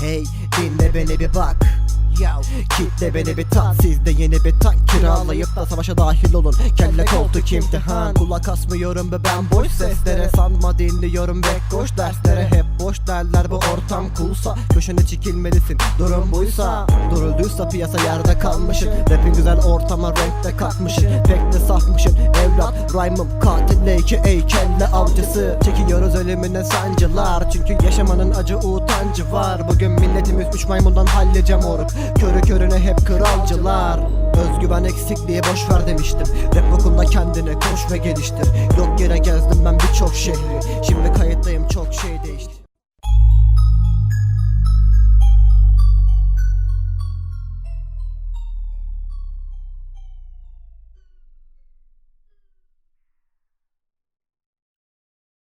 Hey dinle beni bir bak. Kitle beni bir tat Sizde yeni bir tank. Kiralayıp da savaşa dahil olun. Kelle koltuk imtihan. Kulak asmıyorum be ben boş seslere Sanma dinliyorum ve koş derslere. Hep boş derler bu ortam coolsa Köşene çekilmelisin durum buysa. Durulduysa piyasa yerde kalmışsın Rapin güzel ortama renk de katmışsın Pek de safmışsın evlat Rhyme'ım katille iki ey kelle avcısı. Çekiyoruz ölümüne sancılar. Çünkü yaşamanın acı utancı var. Bugün üç maymundan hallice moruk Körü körüne hep kralcılar. Özgüven eksikliği boş ver demiştim. Rap kendine koş ve geliştir. Yok yere gezdim ben birçok şehri